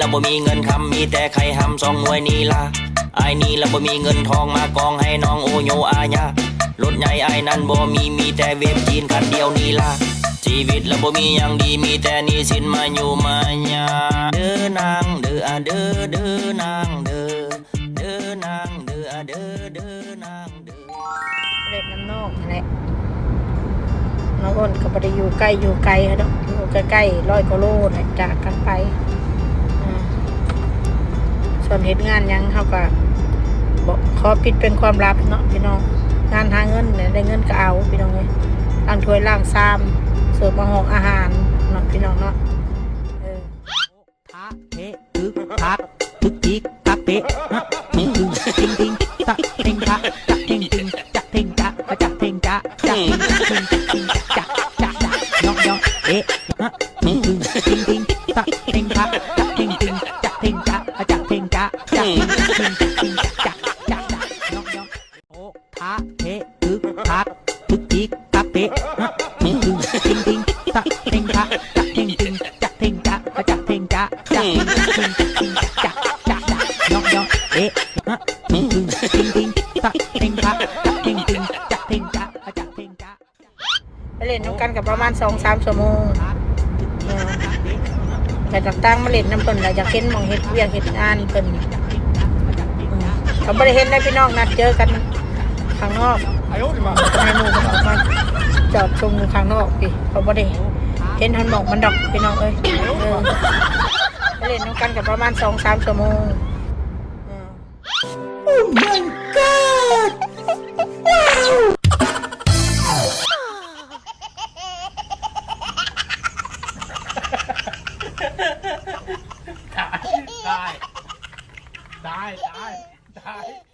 ละบ่มีเงินคำมีแต่ไข่ห้ำสองหวยนี่ละไอ้นี่ละบ่มีเงินทองมากองให้น้องโอโยอาญารถใหญ่ไอ้นั้นบ่มีมีแต่เว็บจีนคันเดียวนี่ละชีวิตละบ่มีอย่างดีมีแต่นี้สินมาอยู่มาญาเด้อนางเด้อเด้อเด้อนางเด้อเด้อนางเด้อเด้อเด้อนางเด้อเล่นน้ำนอกนั่นแหละน้องอ้นก็บ่ได้อยู่ใกล้อยู่ไกลค่ะดอกอยู่ใกล้ๆร้อยกิโลนะจากกันไป ส่วนเหตุงานหยังเขาก็บอกขอปิดเป็นความลับเนาะพี่น้องงานหาเงินเนี่ยได้เงินก็เอาพี่น้องเลยล้างถ้วยล้างซ้ำเสิร์ฟมาห้องอาหารเนาะพี่น้องเนาะเออทะเทตึกทักทึกจิกตักเตะฮะทิงตึงทิงทิงตะเทงทะจะเทงตึงจะเทงจะจะเทงจะจะเทงทิงทิงจะจะจะยองยองเอ๊ะฮะทิงตึงทิงทิงตะเทงทะ จะเทงจะจะเทงทิงทิงจะจะยองยองเอ๊ะฮะทิงตึงทิงทิงตะเทงทะจะเทงตึงจะเทงจะจะเทงจะไปเล่นน้ำกันกับประมาณสองสามชั่วโมงเออแต่ต่างๆมาเล่นน้ำเพิ่นแล้วอยากเห็นมองเฮ็ดเวียกเฮ็ดงานเพิ่นเขาไม่ได้เห็นได้พี่น้องนัดเจอกันข้างนอกให้หนูมันออกมาจอดชมข้างนอกพี่เขาไม่ได้เห็นหันหมอกมันดอกพี่น้องเอ้ย เออไปเล่นน้ำกันกับประมาณสองสามชั่วโมงเออได้ ได้ ได้ ได้